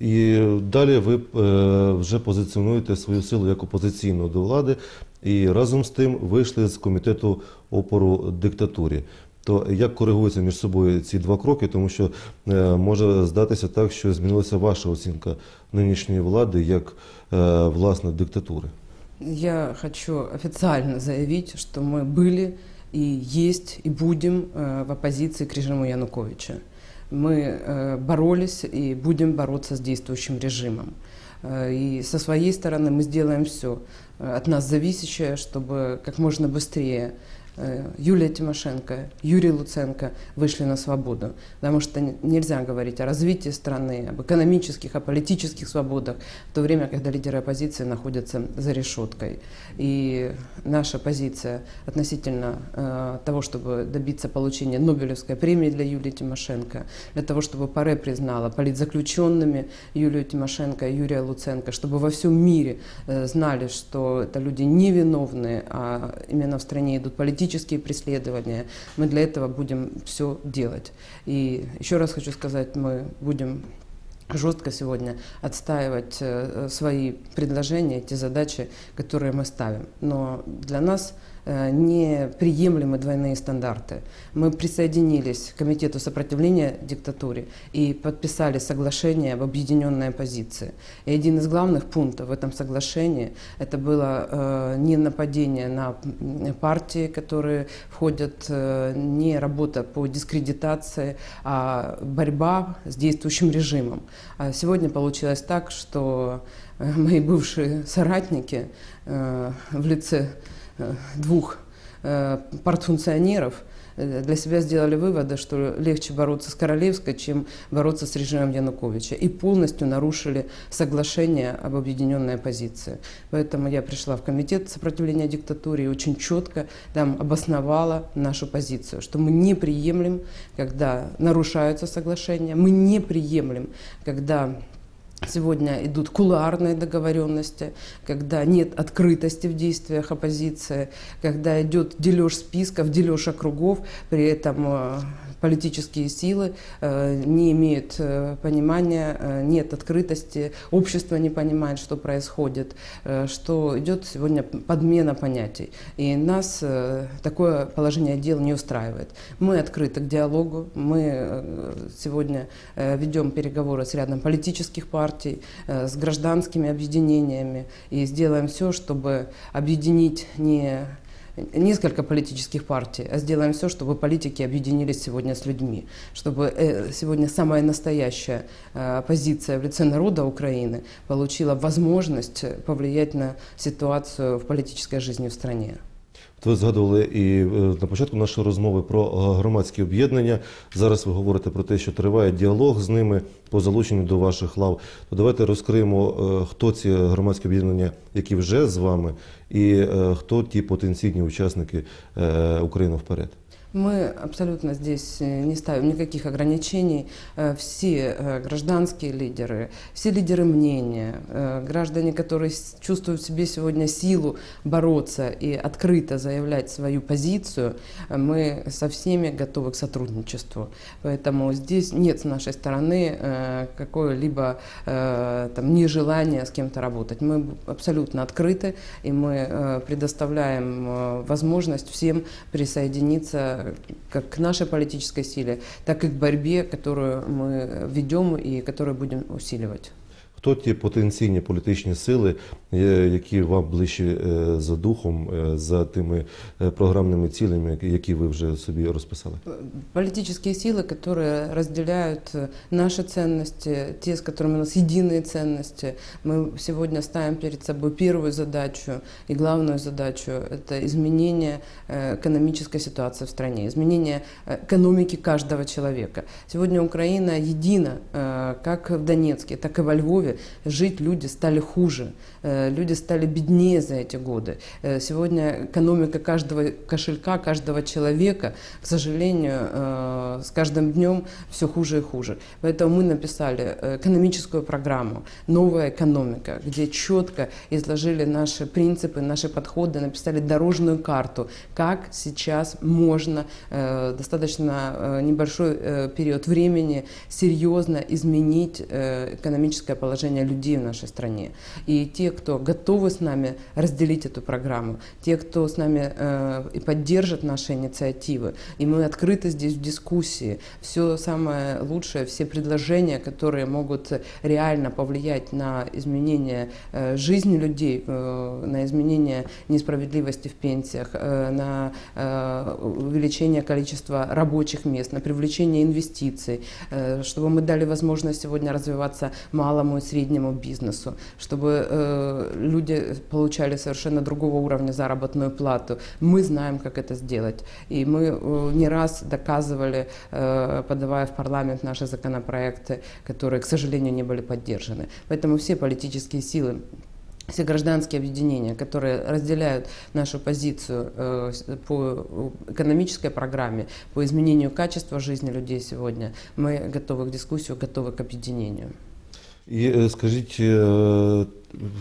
І далі ви е, вже позиціонуєте свою силу як опозиційну до влади, і разом з тим вийшли з комітету опору диктатурі. То як коригуються між собою ці два кроки, тому що е, може здатися так, що змінилася ваша оцінка нинішньої влади як е, власне диктатури. Я хочу официально заявить, что мы были и есть и будем э, в оппозиции к режиму Януковича. Мы э, боролись и будем бороться с действующим режимом. Э, И со своей стороны мы сделаем все от нас зависящее, чтобы как можно быстрее э, Юлия Тимошенко, Юрий Луценко вышли на свободу. Потому что нельзя говорить о развитии страны, об экономических, о политических свободах, в то время, когда лидеры оппозиции находятся за решеткой. И наша позиция относительно э, того, чтобы добиться получения Нобелевской премии для Юлии Тимошенко, для того, чтобы ПАРЕ признала политзаключенными Юлию Тимошенко и Юрия Луценко, чтобы во всем мире э, знали, что это люди невиновные, а именно в стране идут политические преследования. Мы для этого будем все делать. И еще раз хочу сказать, мы будем жестко сегодня отстаивать э, свои предложения, те задачи, которые мы ставим. Но для нас неприемлемы двойные стандарты. Мы присоединились к Комитету сопротивления диктатуре и подписали соглашение об объединенной оппозиции. И один из главных пунктов в этом соглашении это было э, не нападение на партии, которые входят, э, не работа по дискредитации, а борьба с действующим режимом. А сегодня получилось так, что э, мои бывшие соратники э, в лице э, двух э, партфункционеров э, для себя сделали выводы, что легче бороться с Королевской, чем бороться с режимом Януковича. И полностью нарушили соглашение об объединенной оппозиции. Поэтому я пришла в комитет сопротивления диктатуре и очень четко там обосновала нашу позицию, что мы не приемлем, когда нарушаются соглашения, мы не приемлем, когда Сегодня идут кулуарные договоренности, когда нет открытости в действиях оппозиции, когда идет дележ списков, дележ округов, при этом э, политические силы э, не имеют э, понимания, э, нет открытости, общество не понимает, что происходит, что идет сегодня подмена понятий. И нас такое положение дел не устраивает. Мы открыты к диалогу, мы сегодня ведем переговоры с рядом политических партий, с гражданскими объединениями и сделаем все, чтобы объединить не несколько политических партий, а сделаем все, чтобы политики объединились сегодня с людьми, чтобы э, сегодня самая настоящая э, оппозиция в лице народа Украины получила возможность повлиять на ситуацию в политической жизни в стране. Ви згадували і е, на початку нашої розмови про е, громадські об'єднання. Зараз ви говорите про те, що триває діалог з ними по залученню до ваших лав. То давайте розкриємо, е, хто ці громадські об'єднання, які вже з вами, і хто ті потенційні учасники України вперед. Мы абсолютно здесь э, не ставим никаких ограничений. Э, Все э, гражданские лидеры, все лидеры мнения, граждане, которые чувствуют в себе сегодня силу бороться и открыто заявлять свою позицию, мы со всеми готовы к сотрудничеству. Поэтому здесь нет с нашей стороны какое-либо там, нежелания с кем-то работать. Мы абсолютно открыты, и мы предоставляем возможность всем присоединиться как к нашей политической силе, так и к борьбе, которую мы ведем и которую будем усиливать. Хто ті потенційні політичні сили, е, які вам ближчі е, за духом, е, за тими е, програмними цілями, які ви вже собі розписали? Политические силы, которые разделяют э, наши ценности, те, с которыми у нас единые ценности. Мы сегодня ставим перед собой первую задачу и главную задачу – это изменение э, экономической ситуации в стране, изменение э, экономики каждого человека. Сегодня Украина едина, э, как в Донецке, так и во Львове, жить люди стали хуже, э, люди стали беднее за эти годы. Э, сегодня экономика каждого кошелька, каждого человека, к сожалению, э, с каждым днем все хуже и хуже. Поэтому мы написали экономическую программу «Новая экономика», где четко изложили наши принципы, наши подходы, написали дорожную карту, как сейчас можно достаточно небольшой период времени серьезно изменить экономическое положение людей в нашей стране. И те, кто готовы с нами разделить эту программу, те, кто с нами э, и поддержит наши инициативы, и мы открыты здесь в дискуссии. Все самое лучшее, все предложения, которые могут реально повлиять на изменение э, жизни людей, э, на изменение несправедливости в пенсиях, э, на э, увеличение количества рабочих мест, на привлечение инвестиций, э, чтобы мы дали возможность сегодня развиваться малому и среднему бизнесу, чтобы э, люди получали совершенно другого уровня заработную плату. Мы знаем, как это сделать. И мы э, не раз доказывали, э, подавая в парламент наши законопроекты, которые, к сожалению, не были поддержаны. Поэтому все политические силы все гражданские объединения, которые разделяют нашу позицию э, по экономической программе, по изменению качества жизни людей сегодня, мы готовы к дискуссии, готовы к объединению. І е, скажіть е,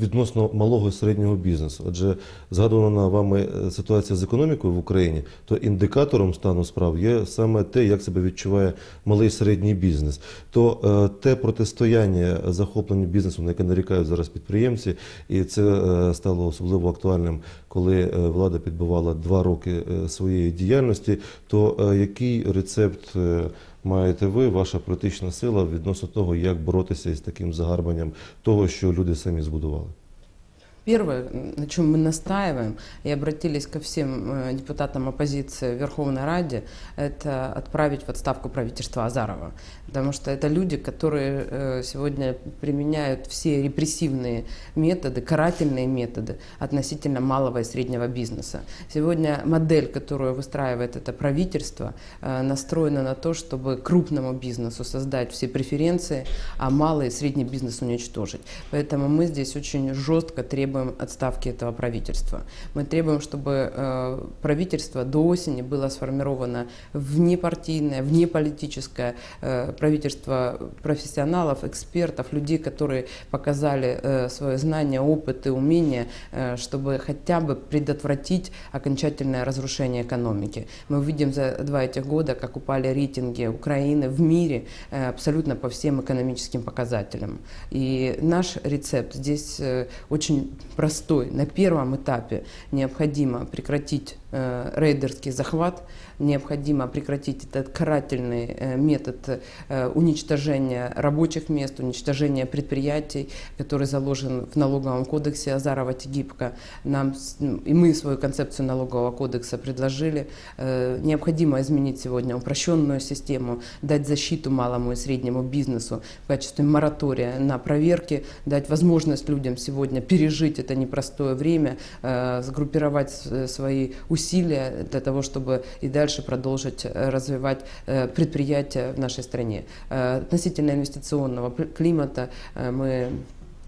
відносно малого і середнього бізнесу, адже згадувана вами е, ситуація з економікою в Україні, то індикатором стану справ є саме те, як себе відчуває малий і середній бізнес. То те протистояння захопленню бізнесу, на яке нарікають зараз підприємці, і це стало особливо актуальним, коли влада підбивала два роки своєї діяльності. То який рецепт? маєте ви, ваша політична сила відносно того, як боротися із таким загарбанням того, що люди самі збудували? Первое, на чем мы настаиваем и обратились ко всем э, депутатам оппозиции в Верховной Раде, это отправить в отставку правительства Азарова. Потому что это люди, которые э, сегодня применяют все репрессивные методы, карательные методы относительно малого и среднего бизнеса. Сегодня модель, которую выстраивает это правительство, э, настроена на то, чтобы крупному бизнесу создать все преференции, а малый и средний бизнес уничтожить. Поэтому мы здесь очень жестко требуем требуем отставки этого правительства. Мы требуем, чтобы э, правительство до осени было сформировано внепартийное, внеполитическое э, правительство профессионалов, экспертов, людей, которые показали э, свое знание, опыт и умение, э, чтобы хотя бы предотвратить окончательное разрушение экономики. Мы видим за два этих года, как упали рейтинги Украины в мире абсолютно по всем экономическим показателям. И наш рецепт здесь очень простой. На первом этапе необходимо прекратить э, рейдерский захват, необходимо прекратить этот карательный э, метод э, уничтожения рабочих мест, уничтожения предприятий, который заложен в налоговом кодексе Азарова-Тегибко. Нам, и мы свою концепцию налогового кодекса предложили. Э, необходимо изменить сегодня упрощенную систему, дать защиту малому и среднему бизнесу в качестве моратория на проверки, дать возможность людям сегодня пережить это непростое время, сгруппировать свои усилия для того, чтобы и дальше продолжить э, развивать э, предприятия в нашей стране. Э, относительно инвестиционного климата мы Э,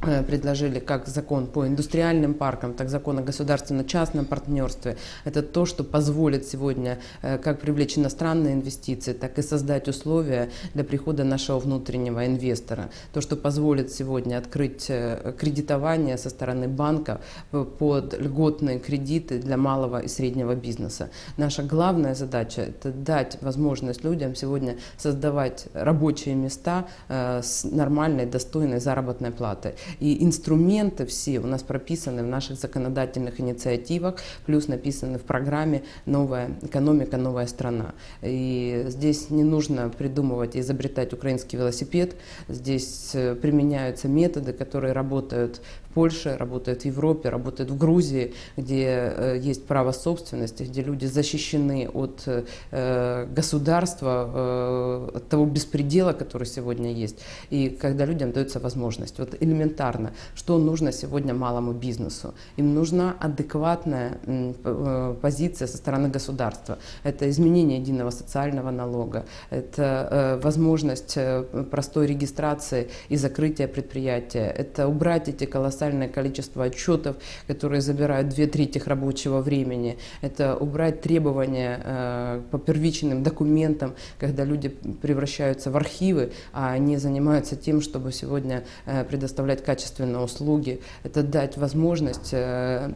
предложили как закон по индустриальным паркам, так закон о государственно-частном партнерстве. Это то, что позволит сегодня э, как привлечь иностранные инвестиции, так и создать условия для прихода нашего внутреннего инвестора. То, что позволит сегодня открыть э, кредитование со стороны банка под льготные кредиты для малого и среднего бизнеса. Наша главная задача – это дать возможность людям сегодня создавать рабочие места с нормальной, достойной заработной платой. И инструменты все у нас прописаны в наших законодательных инициативах, плюс написаны в программе «Новая экономика, новая страна». И здесь не нужно придумывать и изобретать украинский велосипед. Здесь э, применяются методы, которые работают в Польше, работают в Европе, работают в Грузии, где э, есть право собственности, где люди защищены от э, государства, от того беспредела, который сегодня есть, и когда людям дается возможность. Вот элементарно элементарно. Что нужно сегодня малому бизнесу? Им нужна адекватная э, позиция со стороны государства. Это изменение единого социального налога, это э, возможность э, простой регистрации и закрытия предприятия, это убрать эти колоссальное количество отчетов, которые забирают две трети рабочего времени, это убрать требования по первичным документам, когда люди превращаются в архивы, а они занимаются тем, чтобы сегодня предоставлять качественные услуги, это дать возможность э,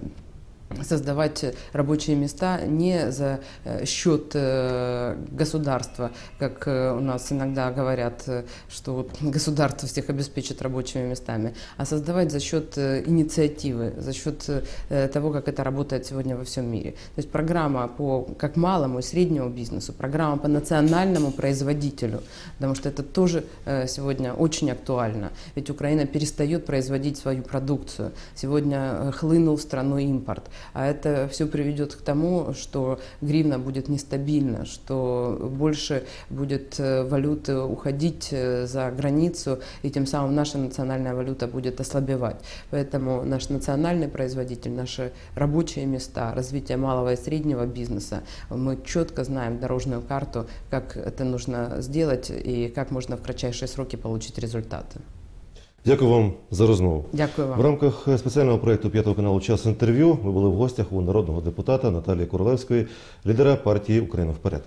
создавать рабочие места не за э, счет э, государства, как э, у нас иногда говорят, что государство всех обеспечит рабочими местами, а создавать за счет инициативы, за счет того, как это работает сегодня во всем мире. То есть программа по как малому и среднему бизнесу, программа по национальному производителю, потому что это тоже сегодня очень актуально. Ведь Украина перестает производить свою продукцию. Сегодня хлынул в страну импорт. А это все приведет к тому, что гривна будет нестабильна, что больше будет э, валюты уходить э, за границу, и тем самым наша национальная валюта будет ослабевать. Поэтому наш национальный производитель, наши рабочие места, развитие малого и среднего бизнеса, мы четко знаем дорожную карту, как это нужно сделать и как можно в кратчайшие сроки получить результаты. Дякую вам за розмову. Дякую вам. В рамках е, спеціального проєкту п'ятого каналу Час інтерв'ю ми були в гостях у народного депутата Наталії Королевської, лідера партії Україна вперед.